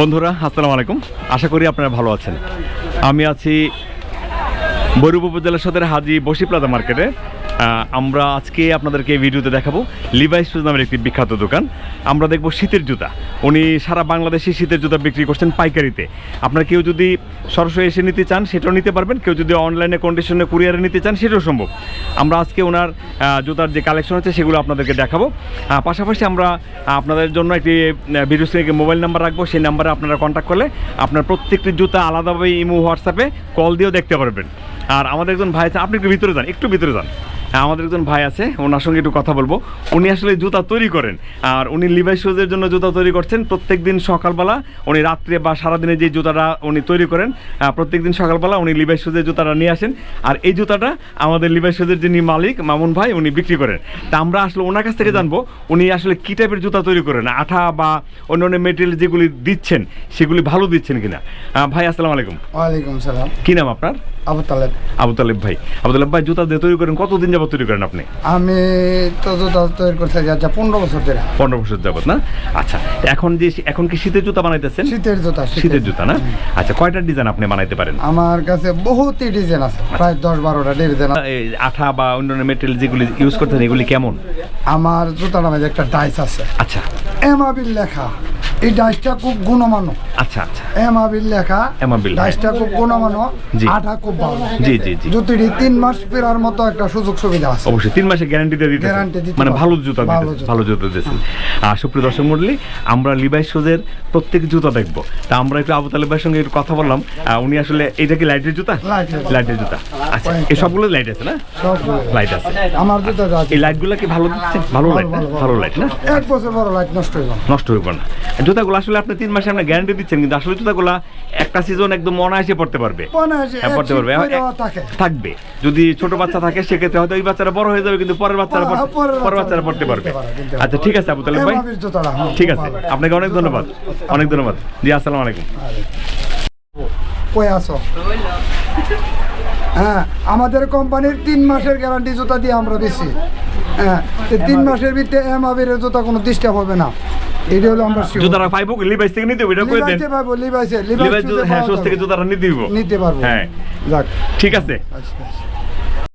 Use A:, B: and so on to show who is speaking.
A: বন্ধুরা, আসসালামু আলাইকুম। আশা করি আপনারা ভালো আছেন। আমি আছি বৈরূপ উপজেলা সদর হাজি বসিপ্লাদা মার্কেটে। আমরা আজকে আপনাদেরকে ভিডিওতে দেখাবো লিভাইস শুজ নামের একটি বিখ্যাত দোকান। আমরা দেখব শীতের জুতা। উনি সারা বাংলাদেশে শীতের জুতা বিক্রি করছেন পাইকারিতে। আপনার কেউ যদি সরাসরি এসে নিতে চান, সেটাও নিতে পারবেন। কেউ যদি অনলাইনে কন্ডিশনে কুরিয়ারে নিতে চান, সেটাও সম্ভব। আমরা আজকে ওনার জুতার যে কালেকশন আছে, সেগুলো আপনাদেরকে দেখাবো। পাশাপাশি আমরা আপনাদের জন্য একটি ভিডিও স্ক্রিনে মোবাইল নাম্বার রাখব। সেই নাম্বারে আপনারা কন্ট্যাক্ট করলে আপনার প্রত্যেকটি জুতা আলাদাভাবে ইমো হোয়াটসঅ্যাপে কল দিয়েও দেখতে পারবেন। আর আমাদের একজন ভাই আছে, আপনি একটু ভিতরে যান, একটু ভিতরে যান। আমাদের একজন ভাই আছে ওনার সঙ্গে একটু কথা বলব। উনি আসলে জুতা তৈরি করেন আর উনি লিভাই শুজের জন্য জুতা তৈরি করছেন। প্রত্যেক দিন সকালবেলা উনি রাত্রে বা সারাদিনে যে জুতাটা উনি তৈরি করেন প্রত্যেক দিন সকালবেলা উনি লিভাই শুজের জুতাটা নিয়ে আসেন। আর এই জুতাটা আমাদের লিভাই শুজের যিনি মালিক মামুন ভাই উনি বিক্রি করেন। তা আমরা আসলে ওনার কাছ থেকে জানব উনি আসলে কী টাইপের জুতা তৈরি করেন আঠা বা অন্য অন্য মেটেরিয়াল যেগুলি দিচ্ছেন সেগুলি ভালো দিচ্ছেন কিনা? ভাই আসসালামু আলাইকুম।
B: ওয়ালাইকুম সালাম।
A: কী নাম আপনার?
B: আবু তালেব।
A: আবু তালেব ভাই। আবু তালেব ভাই জুতা দিয়ে তৈরি করেন কতদিন যাবত তৈরি করেন আপনি?
B: আমি তো জুতা তৈরি করতে যাচ্ছি পনেরো বছর ধরে।
A: পনেরো বছর যাবত না? আচ্ছা এখন যে এখন কি শীতের জুতা বানাইতেছেন?
B: শীতের জুতা
A: শীতের জুতা। না? আচ্ছা কয়টা ডিজাইন আপনি বানাইতে পারেন?
B: আমার কাছে বহুতই ডিজাইন আছে প্রায় দশ বারোটা ডিজাইন
A: এই আঠা বা অন্যান্য মেটেরিয়াল যেগুলি ইউজ করতেন এগুলি কেমন?
B: আমার জুতার নামে একটা ডাইস আছে।
A: আচ্ছা।
B: এমাবিল লেখা। এই ডাইসটা খুব গুণমানো
A: আচ্ছা আচ্ছা।
B: এমাবিল লেখা।
A: এমাবিল।
B: ডাইসটা খুব। আঠা খুব ভালো।
A: জি জি জি।
B: জুতিটি তিন মাস ফেরার মতো একটা সুযোগ সুবিধা আছে।
A: অবশ্যই তিন মাসে গ্যারান্টি দিয়ে দিতে মানে ভালো জুতা
B: ভালো
A: দিতে ভালো জুতা দিতেছেন। আর সুপ্রিয় দর্শক মন্ডলী আমরা লিভাই শোজের প্রত্যেক জুতা দেখব। তা আমরা একটু আবু তালেব ভাইয়ের সঙ্গে একটু কথা বললাম। উনি আসলে এটা কি লাইটের জুতা।
B: লাইটের
A: জুতা। আচ্ছা এই সবগুলো লাইট আছে না?
B: সব
A: লাইট আছে।
B: আমার জুতা আছে
A: এই লাইটগুলো কি ভালো দিচ্ছে? ভালো লাইট না
B: ভালো,
A: লাইট না?
B: এক বছর বড় লাইট নষ্ট হইব
A: নষ্ট হইব না। জুতাগুলো আসলে আপনি তিন মাসে আপনি গ্যারান্টি দিচ্ছেন কিন্তু আসলে জুতাগুলো একটা সিজন একদম অনায়াসে পড়তে পারবে।
B: মনে হয়
A: পড়তে পারবে। থাকবে। যদি ছোট বাচ্চা থাকে সেক্ষেত্রে হয়তো ওই বাচ্চারা বড় হয়ে যাবে কিন্তু পরের বাচ্চারা
B: পরের
A: বাচ্চারা পড়তে পারবে। আচ্ছা ঠিক আছে আবু তালেব ভাই। ঠিক আছে। আপনাকে অনেক ধন্যবাদ। অনেক ধন্যবাদ। জি আসসালামু আলাইকুম।
B: আসো হ্যাঁ আমাদের কোম্পানির তিন মাসের গ্যারান্টি জুতা দিয়ে আমরা বেশি হ্যাঁ তিন মাসের ভিতরে এম আবিরের জুতা কোনো ডিস্টার্ব হবে না। এটা হলো আমরা sure।
A: জুতারা পাইবো লিভাইস থেকে নিতে এটা দেন।
B: লিভাইসে লিভাইস
A: হ্যাঁ সোজ থেকে জুতারা নিতে দিব
B: নিতে পারব।
A: হ্যাঁ।
B: যাক।
A: ঠিক আছে।
B: আচ্ছা, আচ্ছা।